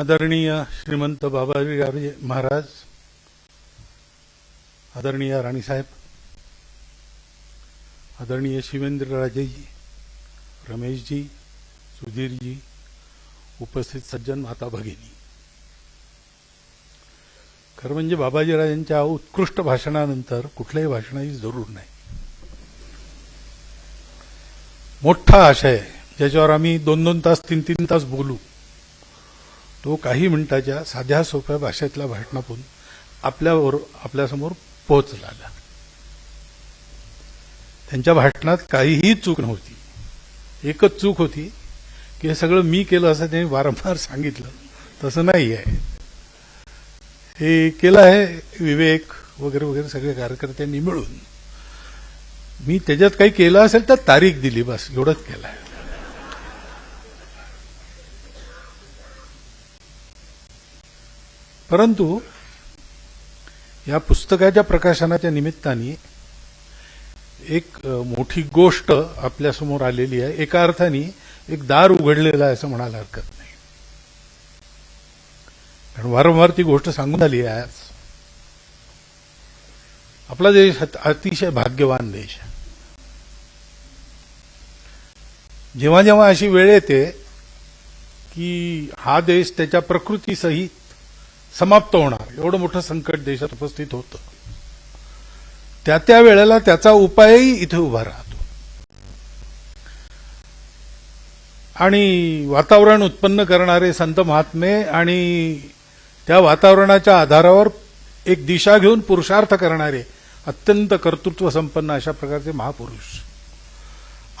आदरणीय श्रीमंत बाबाजी गावडे महाराज आदरणीय राणीसाहेब आदरणीय शिवेंद्रराजेजी रमेशजी सुधीरजी उपस्थित सज्जन माता भगिनी। खरं म्हणजे बाबाजीराजांच्या उत्कृष्ट भाषणानंतर कुठल्याही भाषणाची जरूर नाही. मोठा आशय ज्याच्यावर आम्ही दोन दोन तास तीन तीन तास बोलू. तो काही मिनिटाच्या साध्या सोप्या भाषेतल्या भाषणातून आपल्यावर आपल्यासमोर पोहोचला. त्यांच्या भाषणात काहीही चूक नव्हती. एकच चूक होती की हे सगळं मी केलं असं त्यांनी वारंवार सांगितलं. तसं नाही आहे. हे केलं आहे विवेक वगैरे वगैरे सगळे कार्यकर्त्यांनी मिळून. मी त्याच्यात काही केलं असेल तर तारीख दिली बस एवढंच केलं आहे. परंतु या पुस्तकाच्या प्रकाशनाच्या निमित्ताने एक मोठी गोष्ट आपल्यासमोर आलेली आहे. एका अर्थाने एक दार उघडलेलं आहे असं म्हणायला हरकत नाही. कारण वारंवार ती गोष्ट सांगून आली आहे आज. आपला देश अतिशय भाग्यवान देश आहे. जेव्हा जेव्हा अशी वेळ येते की हा देश त्याच्या प्रकृतीसहित समाप्त होणार. एवढं मोठं संकट देशात उपस्थित होतं. त्या त्या वेळेला त्याचा उपायही इथे उभा राहतो. आणि वातावरण उत्पन्न करणारे संत महात्मे आणि त्या वातावरणाच्या आधारावर एक दिशा घेऊन पुरुषार्थ करणारे अत्यंत कर्तृत्व संपन्न अशा प्रकारचे महापुरुष.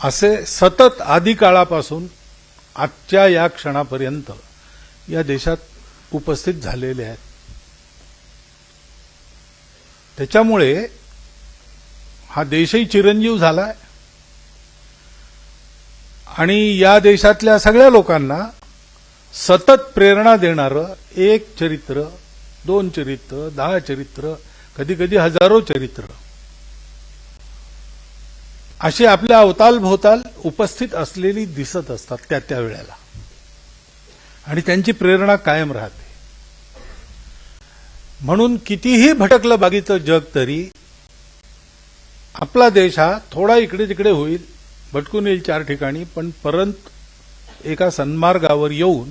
असे सतत आदिकाळापासून आजच्या या क्षणापर्यंत या देशात उपस्थित झालेले आहेत. त्याच्यामुळे हा देशही चिरंजीव झालाय. आणि या देशातल्या सगळ्या लोकांना सतत प्रेरणा देणारं एक चरित्र दोन चरित्र दहा चरित्र कधी कधी हजारो चरित्र. अशी आपल्या अवताल भोवताल उपस्थित असलेली दिसत असतात त्या त्या वेळेला. आणि त्यांची प्रेरणा कायम राहते. म्हणून कितीही भटकलं बागीचं जग तरी आपला देश हा थोडा इकडे तिकडे होईल भटकून येईल चार ठिकाणी पण परंत एका सन्मार्गावर येऊन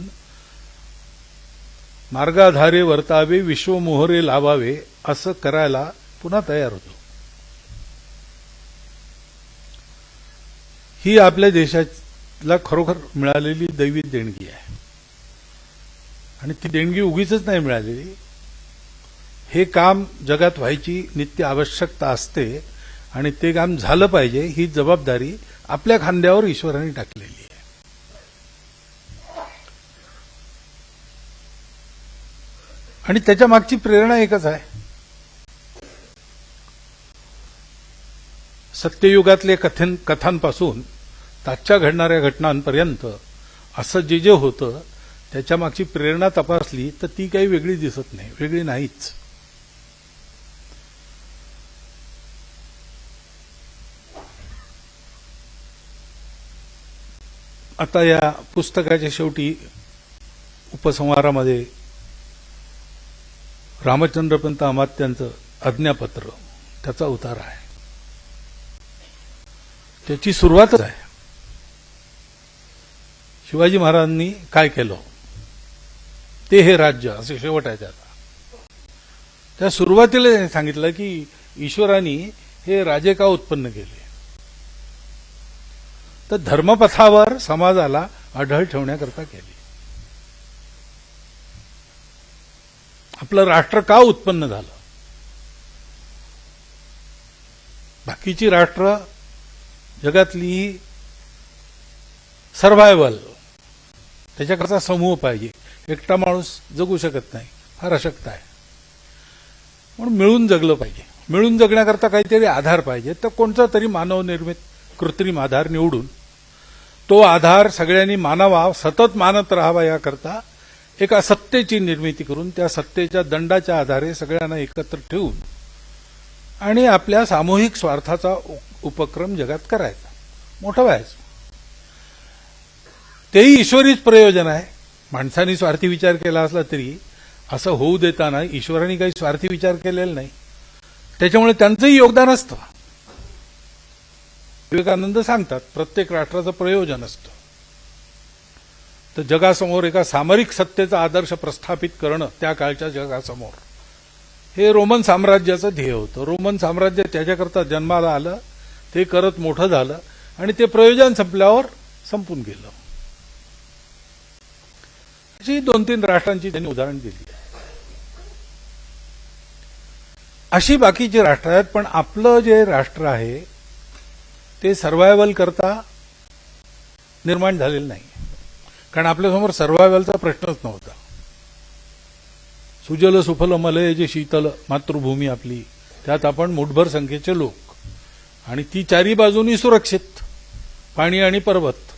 मार्गाधारे वर्तावे विश्वमोहरे लावावे असं करायला पुन्हा तयार होतो. ही आपल्या देशाला खरोखर मिळालेली दैवी देणगी आहे. आणि ती देणगी उगीच नाही मिळालेली हे काम जगात व्हायची नित्य आवश्यकता असते आणि ते काम झालं पाहिजे ही जबाबदारी आपल्या खांद्यावर ईश्वराने टाकलेली आहे. आणि त्याच्या मागची प्रेरणा एकच आहे. सत्ययुगातले कथन कथांपासून ताजच्या घडणाऱ्या घटनांपर्यंत असं जे जे होतं त्याच्या मागची प्रेरणा तपासली तर ती काही वेगळी दिसत नाही वेगळी नाहीच. आता या पुस्तकाच्या शेवटी उपसंहारामध्ये रामचंद्रपंत अमात्यांचं आज्ञापत्र त्याचा उतार आहे. त्याची सुरुवातच आहे. शिवाजी महाराजांनी काय केलं? ते हे राज्य असे शेवट आहे त्याचा. त्या सुरुवातीला त्यांनी सांगितलं की ईश्वरांनी हे राजे का उत्पन्न केले? तर धर्मपथावर समाजाला आढळ ठेवण्याकरता केली. आपलं राष्ट्र का उत्पन्न झालं? बाकीची राष्ट्र जगातली सर्व्हायवल त्याच्याकरता समूह पाहिजे. एकटा माणूस जगू शकत नाही. फार अशक्त आहे. म्हणून मिळून जगलं पाहिजे. मिळून जगण्याकरता काहीतरी आधार पाहिजे. तर कोणता तरी मानवनिर्मित कृत्रिम आधार निवडून तो आधार सगळ्यांनी मानावा सतत मानत राहावा याकरता एका सत्तेची निर्मिती करून त्या सत्तेच्या दंडाच्या आधारे सगळ्यांना एकत्र ठेवून आणि आपल्या सामूहिक स्वार्थाचा उपक्रम जगात करायचा. मोठं व्हायचं. तेही ईश्वरीच प्रयोजन आहे. माणसाने स्वार्थी विचार केला असला तरी असं होऊ देताना ईश्वराने काही स्वार्थी विचार केलेला नाही. त्याच्यामुळे त्यांचंही योगदान असतं. विवेकानंद सांगतात प्रत्येक राष्ट्राचं प्रयोजन असतं. तर जगासमोर एका सामरिक सत्तेचा आदर्श प्रस्थापित करणं त्या काळच्या जगासमोर. हे रोमन साम्राज्याचं ध्येय होतं. रोमन साम्राज्य त्याच्याकरता जन्माला आलं ते करत मोठं झालं आणि ते प्रयोजन संपल्यावर संपून गेलं. अशी दोन तीन राष्ट्रांची त्यांनी उदाहरण दिली. अशी बाकीची राष्ट्र आहेत पण आपलं जे राष्ट्र आहे ते सर्वायवल करता निर्माण झालेलं नाही. कारण आपल्यासमोर सर्वायवलचा प्रश्नच नव्हता. सुजल सुफल मलय जे शीतल मातृभूमी आपली त्यात आपण मुठभर संख्येचे लोक. आणि ती चारी बाजूनी सुरक्षित पाणी आणि पर्वत.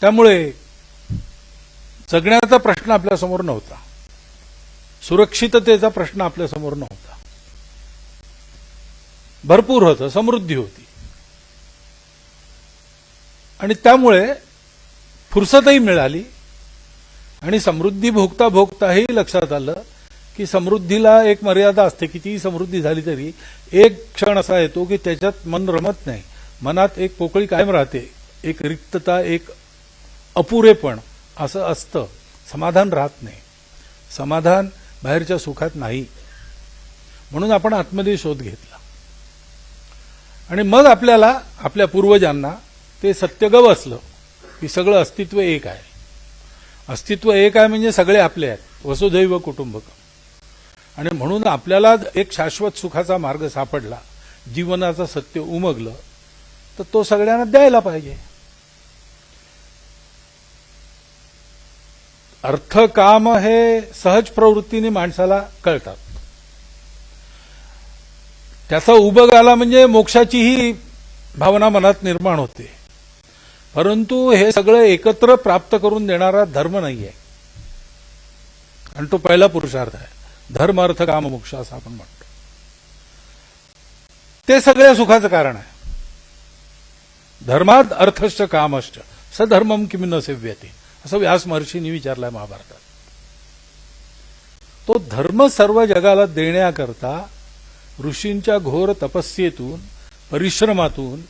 त्यामुळे जगण्याचा प्रश्न आपल्यासमोर नव्हता. सुरक्षिततेचा प्रश्न आपल्यासमोर नव्हता. भरपूर होतं समृद्धी होती. आणि त्यामुळे फुरसतही मिळाली. आणि समृद्धी भोगता भोगताही लक्षात आलं की समृद्धीला एक मर्यादा असते कितीही समृद्धी झाली तरी एक क्षण असा येतो की त्याच्यात मन रमत नाही. मनात एक पोकळी कायम राहते. एक रिक्तता एक अपुरेपण. असं असतं समाधान राहत नाही. समाधान बाहेरच्या सुखात नाही. म्हणून आपण आतमध्ये शोध घेतला. आणि मग आपल्याला आपल्या पूर्वजांना ते सत्यगव असलं की सगळं अस्तित्व एक आहे. अस्तित्व एक आहे म्हणजे सगळे आपले आहेत वसुधैव कुटुंबक. आणि म्हणून आपल्याला एक शाश्वत सुखाचा मार्ग सापडला जीवनाचं सत्य उमगलं तर तो सगळ्यांना द्यायला पाहिजे. अर्थ काम हे सहज प्रवृत्तीने माणसाला कळतात. त्याचा उबग आला म्हणजे मोक्षाचीही भावना मनात निर्माण होते. परंतु हे सगळं एकत्र प्राप्त करून देणारा धर्म नाहीये. आणि तो पहिला पुरुषार्थ आहे. धर्म अर्थ काम मोक्ष असं आपण म्हणतो. ते सगळ्या सुखाचं कारण आहे. धर्मात अर्थश्च कामश्च. सधर्मम किम न सेव्यते. असं व्यास महर्षींनी विचारलाय महाभारतात. तो धर्म सर्व जगाला देण्याकरता ऋषींच्या घोर तपस्येतून परिश्रमातून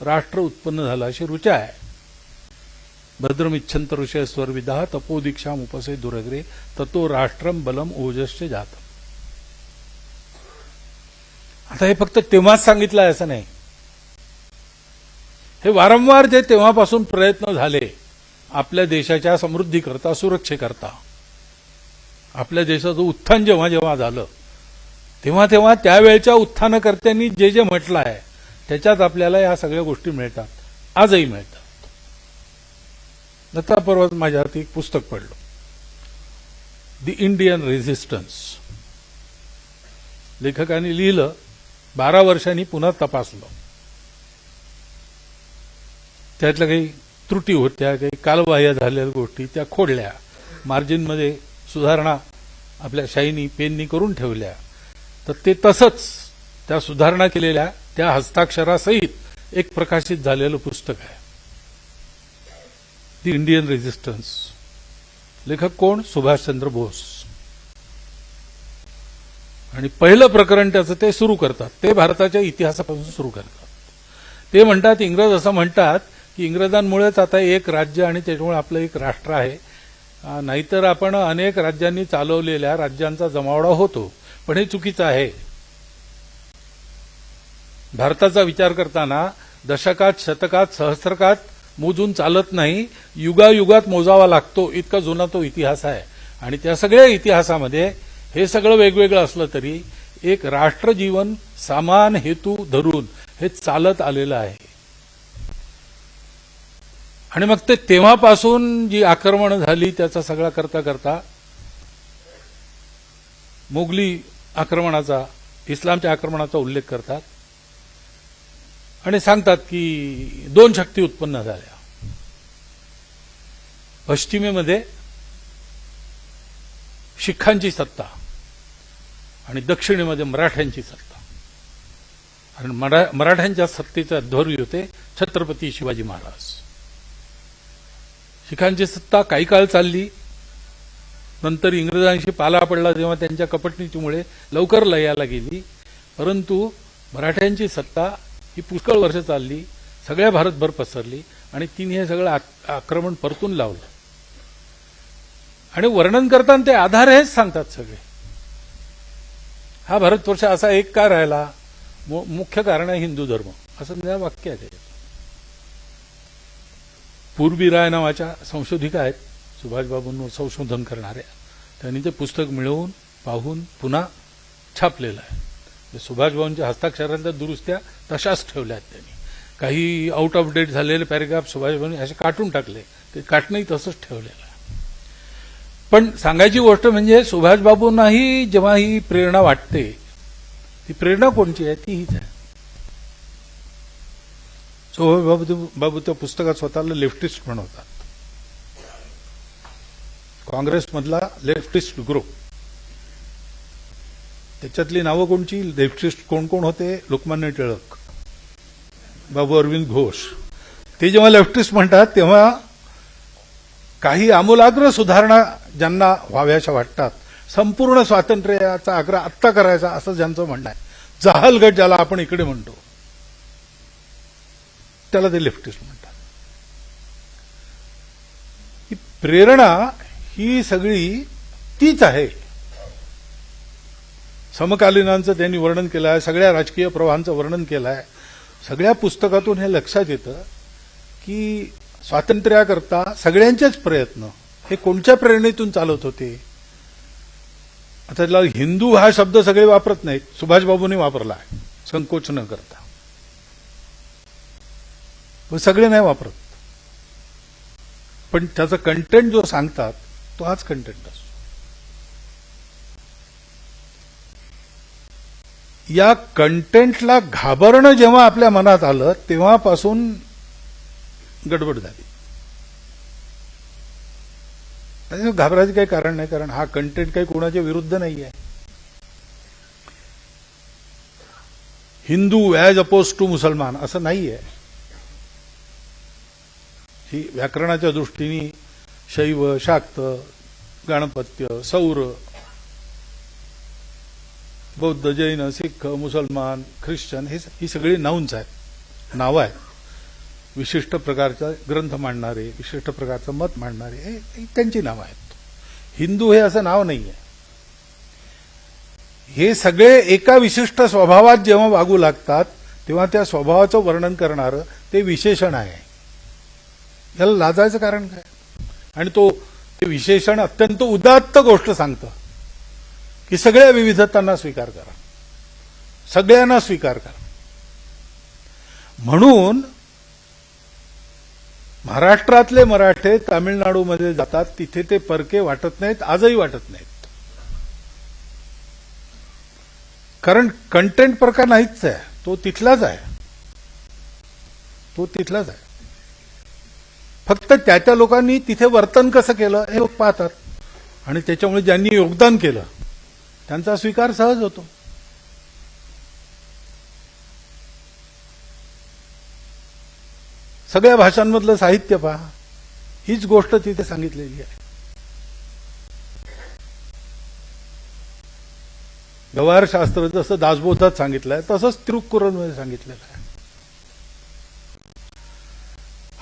राष्ट्र उत्पन्न झालं अशी ऋचा आहे. भद्रमिच्छंत ऋषय स्वर्विदा तपोदीक्षा उपसे दुरग्रे ततो राष्ट्रम बलम ओजस्य जात आता हे फक्त तेव्हाच सांगितलं आहे असं नाही. हे वारंवार जे तेव्हापासून प्रयत्न झाले आपल्या देशाच्या समृद्धीकरता सुरक्षेकरता. आपल्या देशाचं उत्थान जेव्हा जेव्हा झालं तेव्हा तेव्हा त्यावेळच्या उत्थानकर्त्यांनी जे जे म्हटलं आहे त्याच्यात आपल्याला या सगळ्या गोष्टी मिळतात. आजही मिळतात. दत्ता पर्वत माझ्या हाती एक पुस्तक पडलं. दी इंडियन रेझिस्टन्स लेखकाने लिहिलं बारा वर्षांनी पुन्हा तपासलं. त्यातलं काही त्रुटी होत्या काही कालबाह्य झालेल्या गोष्टी त्या खोडल्या. मार्जिनमध्ये सुधारणा आपल्या शाईनी पेननी करून ठेवल्या. तर ते तसंच त्या सुधारणा केलेल्या त्या हस्ताक्षरासहित एक प्रकाशित झालेलं पुस्तक आहे. दी इंडियन रेझिस्टन्स लेखक कोण? सुभाषचंद्र बोस. आणि पहिलं प्रकरण त्याचं ते सुरू करतात. ते भारताच्या इतिहासापासून सुरू करतात. ते म्हणतात इंग्रज असं म्हणतात की इंग्रजांमुळेच आता एक राज्य आणि त्याच्यामुळे आपलं एक राष्ट्र आहे. नाहीतर आपण अनेक राज्यांनी चालवलेल्या राज्यांचा जमावडा होतो. पण हे चुकीचं आहे. भारताचा विचार करताना दशकात शतकात सहस्त्रकात मोजून चालत नाही. युगायुगात मोजावा लागतो. इतका जुना तो इतिहास आहे. आणि त्या सगळ्या इतिहासामध्ये हे सगळं वेगवेगळं असलं तरी एक राष्ट्रजीवन समान हेतू धरून हे चालत आलेलं आहे. आणि मग ते तेव्हापासून जी आक्रमण झाली त्याचा सगळा करता करता मोगली आक्रमणाचा इस्लामच्या आक्रमणाचा उल्लेख करतात आणि सांगतात की दोन शक्ती उत्पन्न झाल्या. पश्चिमेमध्ये शिखांची सत्ता आणि दक्षिणेमध्ये मराठ्यांची सत्ता. आणि मरा मराठ्यांच्या सत्तेचे अध्वर्यू होते छत्रपती शिवाजी महाराज. शिखांची सत्ता काही काळ चालली. नंतर इंग्रजांशी पाला पडला तेव्हा त्यांच्या कपटनीतीमुळे लवकर लयाला गेली. परंतु मराठ्यांची सत्ता ही पुष्कळ वर्ष चालली. सगळ्या भारतभर पसरली आणि तिने हे सगळं आक्रमण परतून लावलं. आणि वर्णन करताना ते आधार हेच सांगतात सगळे. हा भारतवर्ष असा एक का राहिला? मु- मुख्य कारण आहे हिंदू धर्म. असं वाक्य आहे. त्याच्यात पूर्वी राय नावाच्या संशोधिका आहेत सुभाषबाबूंवर संशोधन करणाऱ्या. त्यांनी ते पुस्तक मिळवून पाहून पुन्हा छापलेलं आहे. म्हणजे सुभाषबाबूंच्या हस्ताक्षरांच्या दुरुस्त्या तशाच ठेवल्या आहेत त्यांनी. काही आउट ऑफ डेट झालेले पॅरेग्राफ सुभाषबाबूंनी असे काटून टाकले. ते काटणंही तसंच ठेवलेलं आहे. पण सांगायची गोष्ट म्हणजे सुभाषबाबूंनाही जेव्हा ही प्रेरणा वाटते ती प्रेरणा कोणची आहे? ती हीच आहे. सुभाषबाबू बाबू त्या पुस्तकात स्वतःला लेफ्टिस्ट म्हणवतात काँग्रेसमधला लेफ्टिस्ट ग्रुप त्याच्यातली नावं कोणची? लेफ्टिस्ट कोण कोण होते? लोकमान्य टिळक. बाबू अरविंद घोष. ते जेव्हा लेफ्टिस्ट म्हणतात तेव्हा काही आमूलाग्र सुधारणा ज्यांना व्हाव्याशा वाटतात संपूर्ण स्वातंत्र्याचा आग्रह आत्ता करायचा असं ज्यांचं म्हणणं आहे. जहालगट ज्याला आपण इकडे म्हणतो. त्याला ते लेफ्टिस्ट म्हणतात. ही प्रेरणा ही सगळी तीच आहे. समकालीनांचं त्यांनी वर्णन केलं आहे सगळ्या राजकीय प्रवाहांचं वर्णन केलं आहे. सगळ्या पुस्तकातून हे लक्षात येतं की स्वातंत्र्याकरता सगळ्यांचेच प्रयत्न हे कोणत्या प्रेरणेतून चालत होते? आता त्याला हिंदू हा शब्द सगळे वापरत नाहीत. सुभाषबाबूंनी वापरला आहे. संकोच न करता. व सगळे नाही वापरत. पण त्याचा कंटेंट जो सांगतात तो हाच कंटेंट असतो. या कंटेंटला घाबरणं जेव्हा आपल्या मनात आलं तेव्हापासून गडबड झाली. घाबरायचं काही कारण नाही कारण हा कंटेंट काही कोणाच्या विरुद्ध नाही आहे हिंदू ॲज अपोज टू मुसलमान असं नाही आहे ही व्याकरणाच्या दृष्टीने शैव शाक्त गणपत्य सौर बौद्ध जैन सिख मुसलमान ख्रिश्चन हे ही सगळी नाऊन्स आहेत. नावं आहेत. विशिष्ट प्रकारचा ग्रंथ मांडणारे विशिष्ट प्रकारचं मत मांडणारे हे त्यांची नावं आहेत. हिंदू हे असं नाव नाही आहे हे सगळे एका विशिष्ट स्वभावात जेव्हा वागू लागतात तेव्हा त्या स्वभावाचं वर्णन करणारं ते विशेषण आहे. याला लाजायचं कारण काय? आणि तो ते विशेषण अत्यंत उदात्त गोष्ट सांगतं की सगळ्या विविधतांना स्वीकार करा. सगळ्यांना स्वीकार करा. म्हणून महाराष्ट्रातले मराठे तामिळनाडूमध्ये जातात तिथे ते परके वाटत नाहीत आजही वाटत नाहीत. कारण कंटेंट प्रकार नाहीच आहे. तो तिथलाच आहे. तो तिथलाच आहे. फक्त त्या त्या लोकांनी तिथे वर्तन कसं केलं हे लोक पाहतात. आणि त्याच्यामुळे ज्यांनी योगदान केलं त्यांचा स्वीकार सहज होतो. सगळ्या भाषांमधलं साहित्य पहा. हीच गोष्ट तिथे सांगितलेली आहे. व्यवहारशास्त्र जसं दासबोधात सांगितलंय तसंच तिरुक्कुरलमध्ये सांगितलेलं आहे.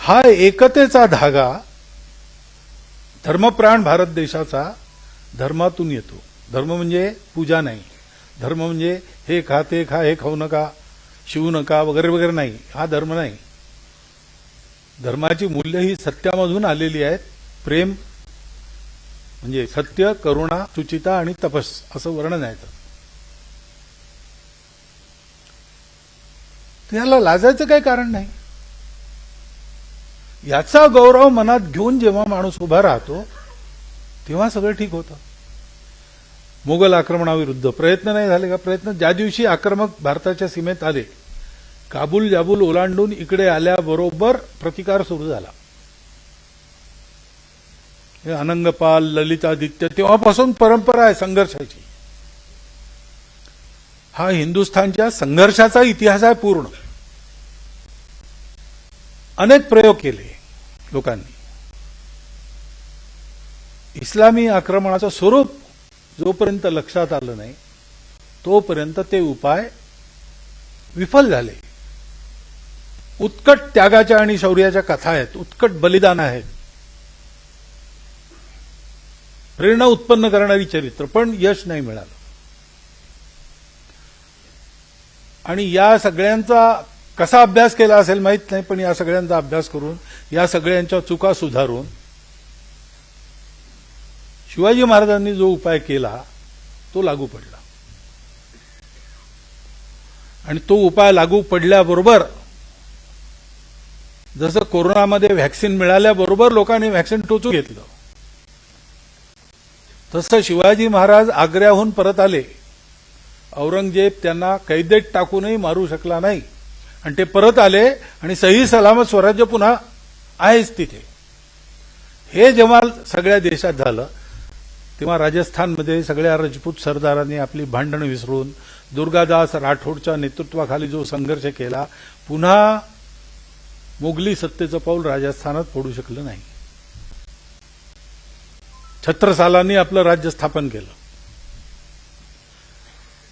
हा एकतेचा धागा धर्मप्राण भारत देशाचा धर्मातून येतो. धर्म म्हणजे पूजा नाही. धर्म म्हणजे हे खा ते खा हे खाऊ नका शिवू नका वगैरे वगैरे नाही. हा धर्म नाही. धर्माची मूल्य ही सत्यामधून आलेली आहेत. प्रेम म्हणजे सत्य करुणा सुचिता आणि तपस असं वर्णन आहे त्याला याला लाजायचं काही कारण नाही? याचा गौरव मनात घेऊन जेव्हा माणूस उभा राहतो तेव्हा सगळं ठीक होतं. मुघल आक्रमणाविरुद्ध प्रयत्न नाही झाले का? प्रयत्न ज्या दिवशी आक्रमक भारताच्या सीमेत आले काबूल जाबूल ओलांडून इकडे आल्याबरोबर प्रतिकार सुरू झाला. हे अनंगपाल ललितादित्य तेव्हापासून परंपरा आहे संघर्षाची. हा हिंदुस्थानच्या संघर्षाचा इतिहास आहे पूर्ण. अनेक प्रयोग केले. लोकांनी. इस्लामी आक्रमणाचं स्वरूप जोपर्यंत लक्षात आलं नाही तोपर्यंत ते उपाय विफल झाले. उत्कट त्यागाच्या आणि शौर्याच्या कथा आहेत उत्कट बलिदान आहेत प्रेरणा उत्पन्न करणारी चरित्र पण यश नाही मिळालं. आणि या सगळ्यांचा कसा अभ्यास केला असेल माहीत नाही पण या सगळ्यांचा अभ्यास करून या सगळ्यांच्या चुका सुधारून शिवाजी महाराजांनी जो उपाय केला तो लागू पडला. आणि तो उपाय लागू पडल्याबरोबर जसं कोरोनामध्ये व्हॅक्सिन मिळाल्याबरोबर लोकांनी व्हॅक्सिन टोचू घेतलं तसं शिवाजी महाराज आग्र्याहून परत आले. औरंगजेब त्यांना कैदेत टाकूनही मारू शकला नाही. आणि ते परत आले आणि सही सलामत स्वराज्य पुन्हा आहेच तिथे. हे जेव्हा सगळ्या देशात झालं तेव्हा राजस्थानमध्ये सगळ्या राजपूत सरदारांनी आपली भांडणं विसरून दुर्गादास राठोडच्या नेतृत्वाखाली जो संघर्ष केला पुन्हा मोगली सत्तेचं पाऊल राजस्थानात पडू शकलं नाही. छत्रसालांनी आपलं राज्य स्थापन केलं.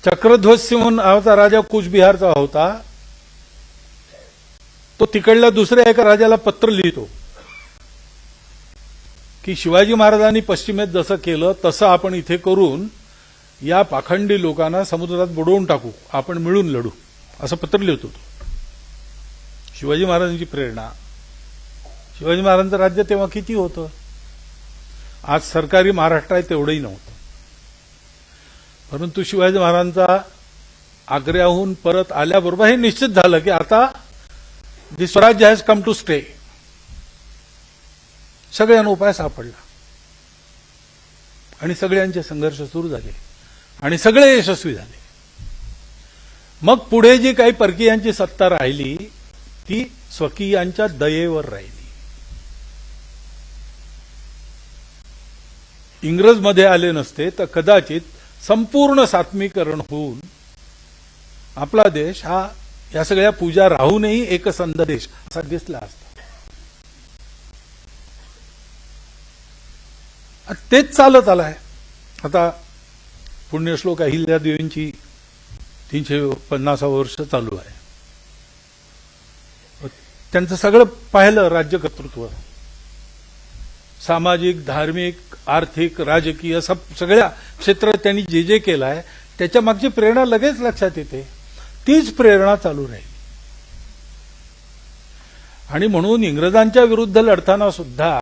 चक्रध्वज सिंह नावाचा राजा कुचबिहारचा होता. तो तिकडल्या दुसऱ्या एका राजाला पत्र लिहितो की शिवाजी महाराजांनी पश्चिमेत जसं केलं तसं आपण इथे करून या पाखंडी लोकांना समुद्रात बुडवून टाकू आपण मिळून लढू असं पत्र लिहितो होतो शिवाजी महाराजांची प्रेरणा. शिवाजी महाराजांचं राज्य तेव्हा किती होतं? आज सरकारी महाराष्ट्र आहे तेवढंही नव्हतं. परंतु शिवाजी महाराजांचा आग्र्याहून परत आल्याबरोबर हे निश्चित झालं की आता दि स्वराज्य हॅज कम टू स्टे सगळ्यांना उपाय सापडला. आणि सगळ्यांचे संघर्ष सुरू झाले. आणि सगळे यशस्वी झाले. मग पुढे जी काही परकीयांची सत्ता राहिली ती स्वकीयांच्या दयेवर राहिली. इंग्रजमध्ये आले नसते तर कदाचित संपूर्ण सात्मीकरण होऊन आपला देश हा या सगळ्या पूजा राहूनही एक संदेश असा दिसला असता. तेच चालत आलाय. आता पुण्यश्लोक अहिल्या देवींची तीनशे पन्नासावं वर्ष चालू आहे. त्यांचं सगळं पाहिलं राज्यकर्तृत्व सामाजिक धार्मिक आर्थिक राजकीय सगळ्या क्षेत्रात त्यांनी जे जे केलं आहे त्याच्या मागची प्रेरणा लगेच लक्षात येते. तीच प्रेरणा चालू राहील. आणि म्हणून इंग्रजांच्या विरुद्ध लढताना सुद्धा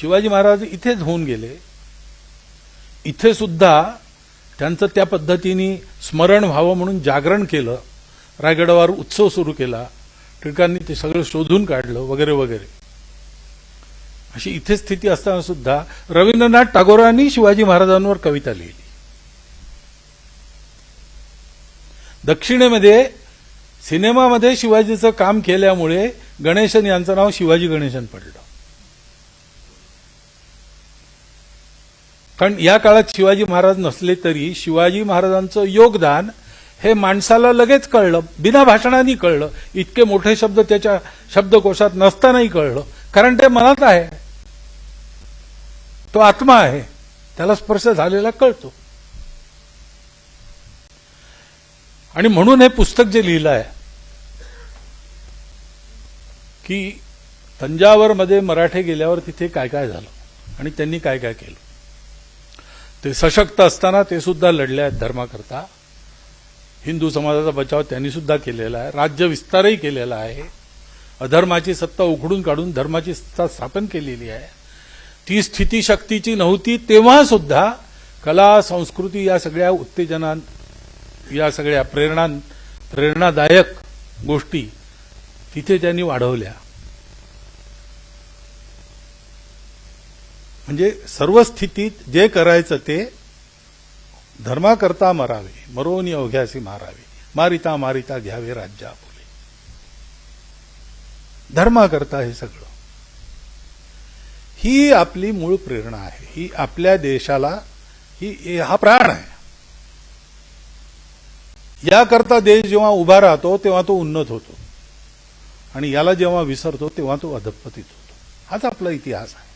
शिवाजी महाराज इथेच होऊन गेले. इथे सुद्धा त्यांचं त्या पद्धतीने स्मरण व्हावं म्हणून जागरण केलं. रायगडावर उत्सव सुरू केला. टिळकांनी ते सगळं शोधून काढलं वगैरे वगैरे. अशी इथे स्थिती असताना सुद्धा रवींद्रनाथ टागोरांनी शिवाजी महाराजांवर कविता लिहिली. दक्षिणेमध्ये सिनेमामध्ये शिवाजीचं काम केल्यामुळे गणेशन यांचं नाव शिवाजी गणेशन पडलं. कारण या काळात शिवाजी महाराज नसले तरी शिवाजी महाराजांचं योगदान हे माणसाला लगेच कळलं. बिना भाषणाने कळलं. इतके मोठे शब्द त्याच्या शब्दकोशात नसतानाही कळलं. कारण ते मनात आहे. तो आत्मा आहे. त्याला स्पर्श झालेला कळतो. आणि म्हणून हे पुस्तक जे लिहिलं आहे की तंजावरमध्ये मराठे गेल्यावर तिथे काय काय झालं आणि त्यांनी काय काय केलं. ते सशक्त असताना ते सुद्धा लढले आहेत धर्माकरता. हिंदू समाजाचा बचाव त्यांनी सुद्धा केलेला आहे. राज्य विस्तारही केलेला आहे. अधर्माची सत्ता उघडून काढून धर्माची सत्ता स्थापन केलेली आहे. ती स्थिती शक्तीची नव्हती तेव्हा सुद्धा कला संस्कृती या सगळ्या उत्तेजना या सगळ्या प्रेरणा प्रेरणादायक गोष्टी तिथे त्यांनी वाढवल्या. म्हणजे सर्व स्थितीत जे करायचं ते धर्माकरता मरावे मरोनी अवघ्यासी मारावे मारिता मारिता घ्यावे राज्या आपुले धर्माकरता हे सगळं. ही आपली मूळ प्रेरणा आहे. ही आपल्या देशाला ही हा प्राण आहे. याकरता देश जेव्हा उभा राहतो तेव्हा तो उन्नत होतो. आणि याला जेव्हा विसरतो तेव्हा तो अधपतीत होतो. हाच आपला इतिहास आहे.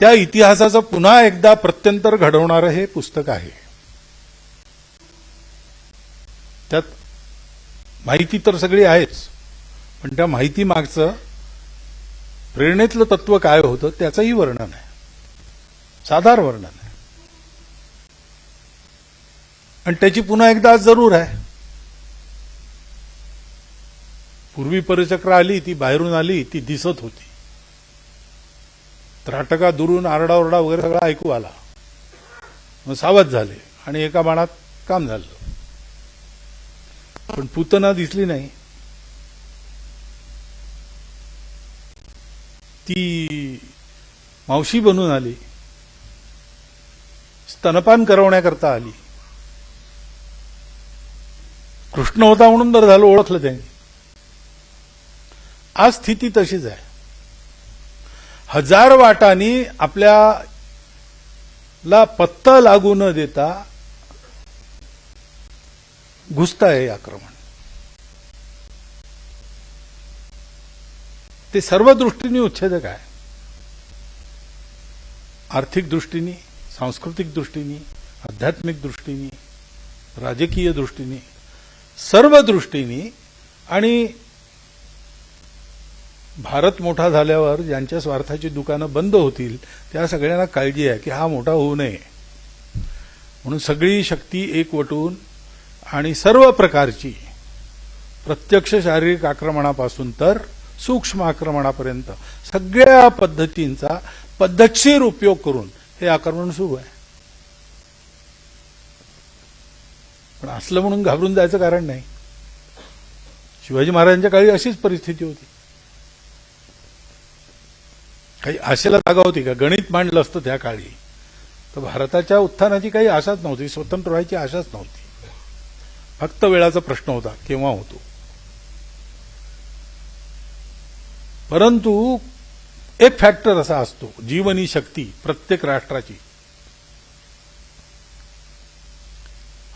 त्या इतिहासाचं पुन्हा एकदा प्रत्यंतर घडवणारं हे पुस्तक आहे. त्यात माहिती तर सगळी आहेच पण त्या माहिती मागचं प्रेरणेतलं तत्व काय होतं त्याचंही वर्णन आहे. साधार वर्णन आहे. आणि त्याची पुन्हा एकदा आज जरूर आहे. पूर्वी परिचक्र आली ती बाहेरून आली ती दिसत होती. त्राटका दुरून आरडाओरडा वगैरे सगळा ऐकू आला. मग सावध झाले आणि एका बाणात काम झालं. पण पुतना दिसली नाही. ती मावशी बनून आली. स्तनपान करवण्याकरता आली. कृष्ण होता म्हणून बरं झालं ओळखलं त्यांनी. आज स्थिती तशीच आहे. हजार वाटांनी आपल्याला पत्ता लागू न देता घुसत आहे आक्रमण. ते सर्व दृष्टीने उच्छेदक आहे. आर्थिक दृष्टीने सांस्कृतिक दृष्टीने आध्यात्मिक दृष्टीने राजकीय दृष्टीने सर्व दृष्टीने आणि भारत मोठा झाल्यावर ज्यांच्या स्वार्थाची दुकानं बंद होतील त्या सगळ्यांना काळजी आहे की हा मोठा होऊ नये. म्हणून सगळी शक्ती एकवटून आणि सर्व प्रकारची प्रत्यक्ष शारीरिक आक्रमणापासून तर सूक्ष्म आक्रमणापर्यंत सगळ्या पद्धतींचा पद्धतशीर उपयोग करून हे आक्रमण सुरू आहे. पण असलं म्हणून घाबरून जायचं कारण नाही. शिवाजी महाराजांच्या काळी अशीच परिस्थिती होती. काही आशेला जागा होती का? गणित मांडलं असतं त्या काळी. तर भारताच्या उत्थानाची काही आशाच नव्हती स्वतंत्र व्हायची आशाच नव्हती. फक्त वेळाचा प्रश्न होता केव्हा होतो? परंतु एक फॅक्टर असा असतो जीवनी शक्ती प्रत्येक राष्ट्राची.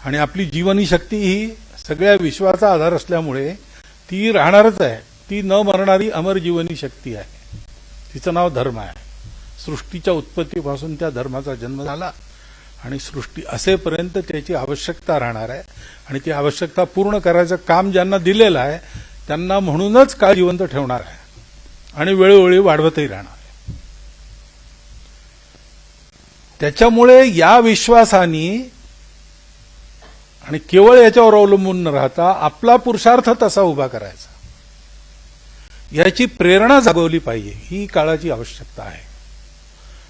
आणि आपली जीवनी शक्ती ही सगळ्या विश्वाचा आधार असल्यामुळे ती राहणारच आहे. ती न मरणारी अमर जीवनी शक्ती आहे. तिचं नाव धर्म आहे. सृष्टीच्या उत्पत्तीपासून त्या धर्माचा जन्म झाला आणि सृष्टी असेपर्यंत त्याची आवश्यकता राहणार आहे. आणि ती आवश्यकता पूर्ण करायचं काम ज्यांना दिलेलं आहे त्यांना म्हणूनच काळ जिवंत ठेवणार आहे. आणि वेळोवेळी वाढवतही राहणार आहे. त्याच्यामुळे या विश्वासाने आणि केवळ याच्यावर अवलंबून न राहता आपला पुरुषार्थ तसा उभा करायचा. याची प्रेरणा जागवली पाहिजे ही काळाची आवश्यकता आहे.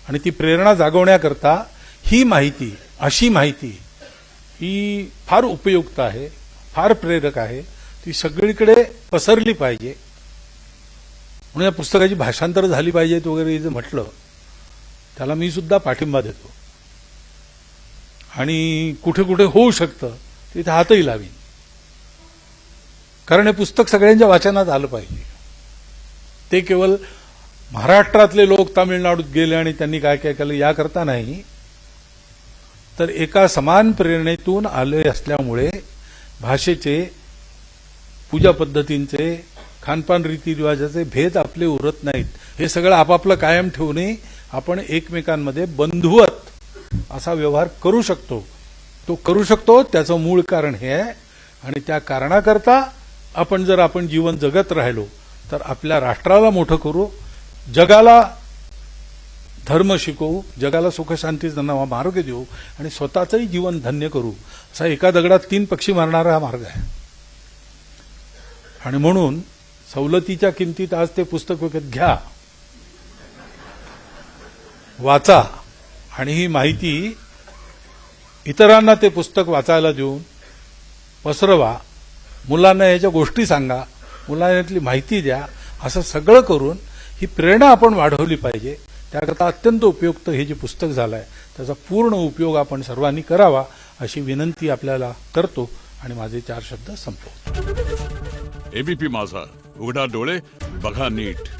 आणि ती प्रेरणा जागवण्याकरता ही माहिती अशी माहिती ही फार उपयुक्त आहे फार प्रेरक आहे ती सगळीकडे पसरली पाहिजे. म्हणून या पुस्तकाची भाषांतर झाली पाहिजेत वगैरे जे म्हटलं त्याला मी सुद्धा पाठिंबा देतो. आणि कुठे कुठे होऊ शकतं तिथे हातही लावीन. कारण हे पुस्तक सगळ्यांच्या वाचनात आलं पाहिजे. ते केवळ महाराष्ट्रातले लोक तामिळनाडूत गेले आणि त्यांनी काय काय केलं याकरता नाही. तर एका समान प्रेरणेतून आले असल्यामुळे भाषेचे पूजा पद्धतींचे खानपान रीतिरिवाजाचे भेद आपले उरत नाहीत. हे सगळं आपापलं कायम ठेवणे आपण एकमेकांमध्ये बंधुवत असा व्यवहार करू शकतो. तो करू शकतो त्याचं मूळ कारण हे आहे. आणि त्या कारणाकरता आपण जर आपण जीवन जगत राहिलो तर आपल्या राष्ट्राला मोठं करू जगाला धर्म शिकवू जगाला सुखशांतीचा नवा मार्ग देऊ आणि स्वतःचंही जीवन धन्य करू असा एका दगडात तीन पक्षी मारणारा हा मार्ग आहे. आणि म्हणून सवलतीच्या किमतीत आज ते पुस्तक विकत घ्या वाचा आणि ही माहिती इतरांना ते पुस्तक वाचायला देऊन पसरवा. मुलांना याच्या गोष्टी सांगा. मुलांना यातली माहिती द्या. असं सगळं करून ही प्रेरणा आपण वाढवली पाहिजे. त्याकरता अत्यंत उपयुक्त हे जे पुस्तक झालं आहे त्याचा पूर्ण उपयोग आपण सर्वांनी करावा अशी विनंती आपल्याला करतो आणि माझे चार शब्द संपवतो. एबीपी माझा. उघडा डोळे बघा नीट.